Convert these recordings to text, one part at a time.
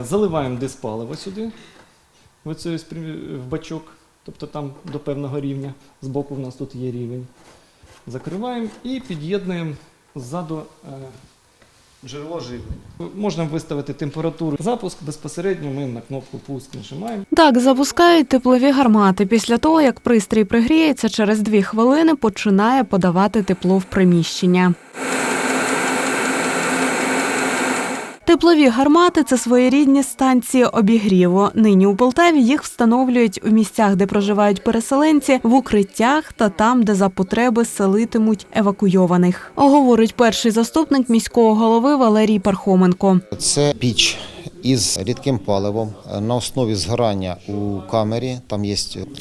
Заливаємо диспаливо сюди, в, оцей в бачок, тобто там до певного рівня. Збоку в нас тут є рівень. Закриваємо і під'єднуємо ззаду е, джерело живлення. Можна виставити температуру. Запуск безпосередньо ми на кнопку пуск нажимаємо. Так запускають теплові гармати. Після того, як пристрій пригріється, через дві хвилини починає подавати тепло в приміщення. Теплові гармати це своєрідні станції обігріву. Нині у Полтаві їх встановлюють у місцях, де проживають переселенці, в укриттях та там, де за потреби селитимуть евакуйованих. Говорить перший заступник міського голови Валерій Пархоменко. Це піч із рідким паливом на основі згорання у камері. Там є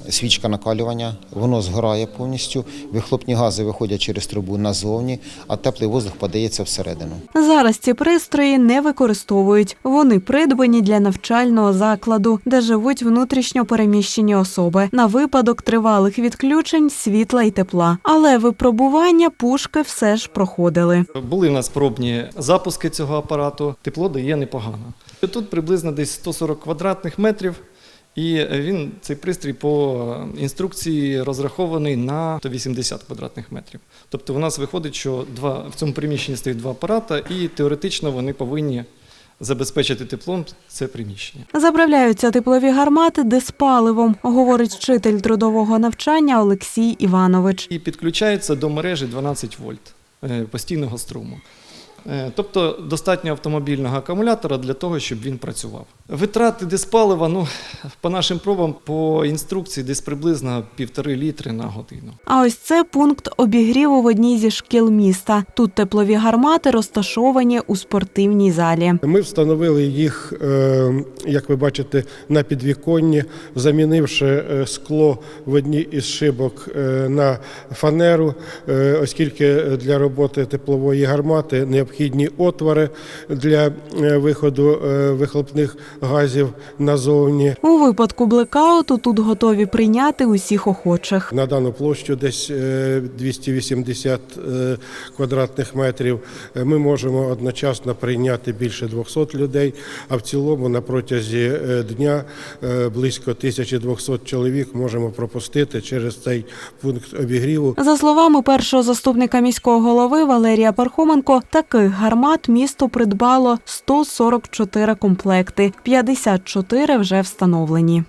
свічка накалювання, воно згорає повністю. Вихлопні гази виходять через трубу назовні, а теплий воздух подається всередину. Зараз ці пристрої не використовують. Вони придбані для навчального закладу, де живуть внутрішньо переміщені особи на випадок тривалих відключень світла і тепла. Але випробування пушки все ж проходили. Були в нас пробні запуски цього апарату. Тепло дає непогано. Тут приблизно десь 140 квадратних метрів. І він цей пристрій по інструкції розрахований на 180 квадратних метрів. Тобто у нас виходить, що два в цьому приміщенні стоїть два апарата, і теоретично вони повинні забезпечити теплом це приміщення. Заправляються теплові гармати диспаливом, говорить вчитель трудового навчання Олексій Іванович. І підключається до мережі 12 вольт е, постійного струму. Е, Тобто достатньо автомобільного акумулятора для того, щоб він працював. Витрати диспалива, ну, по нашим пробам, по інструкції, десь приблизно півтори літри на годину. А ось це пункт обігріву в одній зі шкіл міста. Тут теплові гармати розташовані у спортивній залі. Ми встановили їх, е, як ви бачите, на підвіконні, замінивши е, скло в одній із шибок на фанеру, оскільки для роботи теплової гармати необхідні отвори для е, виходу е, вихлопних газів назовні. У випадку блекауту тут готові прийняти усіх охочих. На дану площу десь е, 280 е, квадратних метрів. Ми можемо одночасно прийняти більше 200 людей, а в цілому на протязі дня близько 1200 чоловік можемо пропустити через цей пункт обігріву. За словами першого заступника міського голови Валерія Пархоменко, таких гармат місто придбало 144 комплекти, 54 вже встановлені.